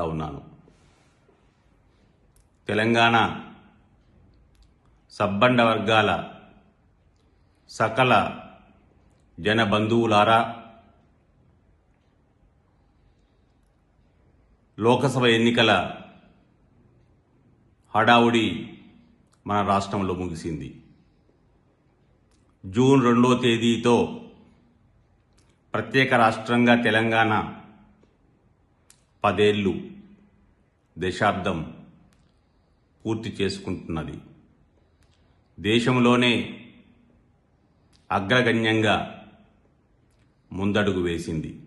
ఉన్నాను. తెలంగాణ సబ్బండ వర్గాల సకల జన బంధువులారా లోకసభ ఎన్నికల హడావుడి మన రాష్ట్రంలో ముగిసింది. జూన్ రెండో తేదీతో ప్రత్యేక రాష్ట్రంగా తెలంగాణ పదేళ్ళు దశాబ్దం పూర్తి చేసుకుంటున్నది. దేశంలోనే అగ్రగణ్యంగా ముందడుగు వేసింది.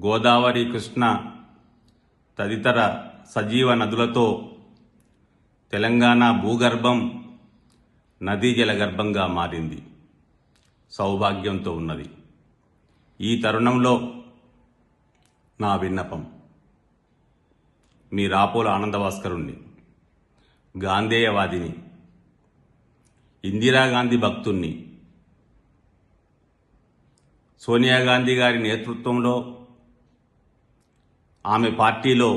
గోదావరి కృష్ణ తదితర సజీవ నదులతో తెలంగాణ భూగర్భం నదీ జలగర్భంగా మారింది. సౌభాగ్యంతో ఉన్నది. ఈ తరుణంలో నా విన్నపం. మీ రాపోల ఆనందభాస్కరుణ్ణి గాంధేయవాదిని ఇందిరాగాంధీ భక్తుణ్ణి సోనియా గాంధీ గారి నేతృత్వంలో ఆమె పార్టీలో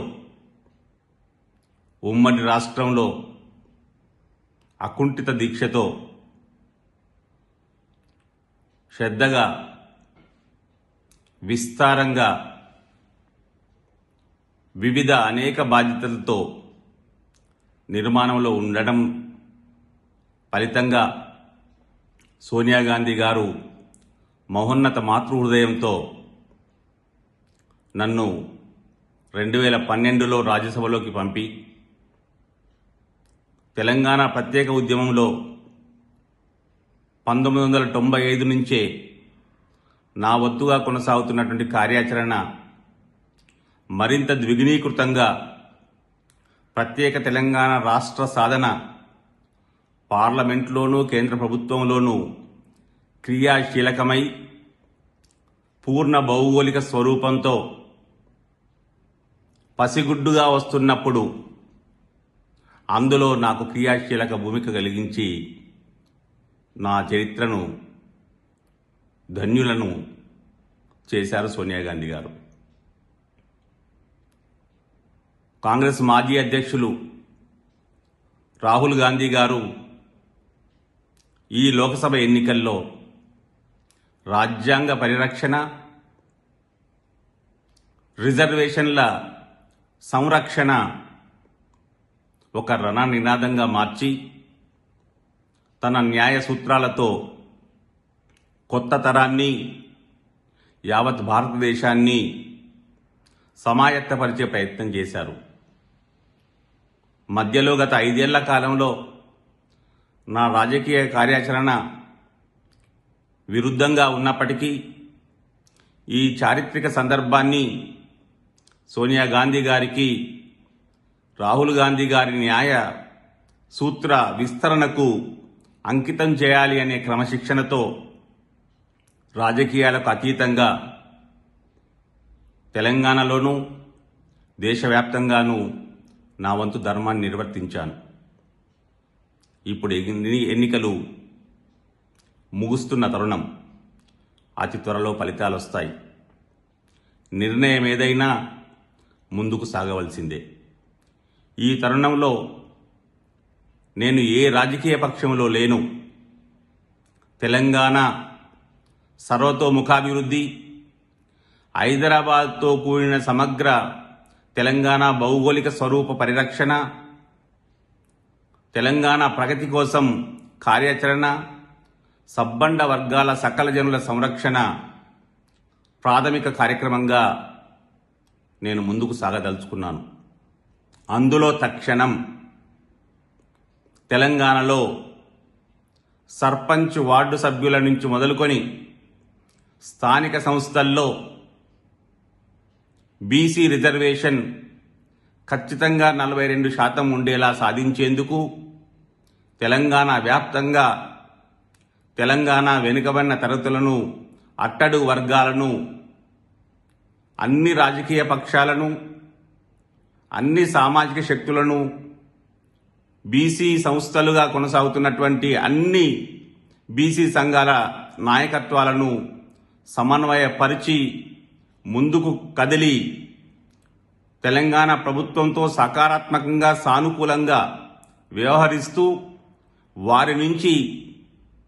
ఉమ్మడి రాష్ట్రంలో అకుంఠిత దీక్షతో శ్రద్ధగా విస్తారంగా వివిధ అనేక బాధ్యతలతో నిర్మాణంలో ఉండడం ఫలితంగా సోనియా గాంధీ గారు మహోన్నత మాతృహృదయంతో నన్ను రెండు వేల పన్నెండులో రాజ్యసభలోకి పంపి తెలంగాణ ప్రత్యేక ఉద్యమంలో పంతొమ్మిది వందల తొంభై ఐదు నుంచే నా వత్తుగా కొనసాగుతున్నటువంటి కార్యాచరణ మరింత ద్విగుణీకృతంగా ప్రత్యేక తెలంగాణ రాష్ట్ర సాధన పార్లమెంట్లోనూ కేంద్ర ప్రభుత్వంలోనూ క్రియాశీలకమై పూర్ణ భౌగోళిక స్వరూపంతో పసిగుడ్డుగా వస్తున్నప్పుడు అందులో నాకు క్రియాశీలక భూమిక కలిగించి నా చరిత్రను ధన్యులను చేశారు సోనియా గాంధీ గారు. కాంగ్రెస్ మాజీ అధ్యక్షులు రాహుల్ గాంధీ గారు ఈ లోకసభ ఎన్నికల్లో రాజ్యాంగ పరిరక్షణ రిజర్వేషన్ల సంరక్షణ ఒక రణ నినాదంగా మార్చి తన న్యాయ సూత్రాలతో కొత్త తరాన్ని యావత్ భారతదేశాన్ని సమాయత్తపరిచే ప్రయత్నం చేశారు. మధ్యలో గత ఐదేళ్ళ కాలంలో నా రాజకీయ కార్యాచరణ విరుద్ధంగా ఉన్నప్పటికీ ఈ చారిత్రక సందర్భాన్ని సోనియా గాంధీ గారికి రాహుల్ గాంధీ గారి న్యాయ సూత్ర విస్తరణకు అంకితం చేయాలి అనే క్రమశిక్షణతో రాజకీయాలకు అతీతంగా తెలంగాణలోనూ దేశవ్యాప్తంగానూ నా వంతు ధర్మాన్ని నిర్వర్తించాను. ఇప్పుడు ఎన్ని- ఎన్నికలు ముగుస్తున్న తరుణం అతి త్వరలో ఫలితాలు వస్తాయి నిర్ణయం ఏదైనా ముందుకు సాగవలసిందే. ఈ తరుణంలో నేను ఏ రాజకీయ పక్షంలో లేను. తెలంగాణ సర్వతోముఖాభివృద్ధి హైదరాబాద్తో కూడిన సమగ్ర తెలంగాణ భౌగోళిక స్వరూప పరిరక్షణ తెలంగాణ ప్రగతి కోసం కార్యాచరణ సబ్బండ వర్గాల సకల జనుల సంరక్షణ ప్రాథమిక కార్యక్రమంగా నేను ముందుకు సాగదలుచుకున్నాను. అందులో తక్షణం తెలంగాణలో సర్పంచ్ వార్డు సభ్యుల నుంచి మొదలుకొని స్థానిక సంస్థల్లో బీసీ రిజర్వేషన్ ఖచ్చితంగా నలభై రెండు శాతం ఉండేలా సాధించేందుకు తెలంగాణ వ్యాప్తంగా తెలంగాణ వెనుకబడిన తరగతులను అట్టడు వర్గాలను అన్ని రాజకీయ పక్షాలను అన్ని సామాజిక శక్తులను బీసీ సంస్థలుగా కొనసాగుతున్నటువంటి అన్ని బీసీ సంఘాల నాయకత్వాలను సమన్వయపరిచి ముందుకు కదిలి తెలంగాణ ప్రభుత్వంతో సకారాత్మకంగా సానుకూలంగా వ్యవహరిస్తూ వారి నుంచి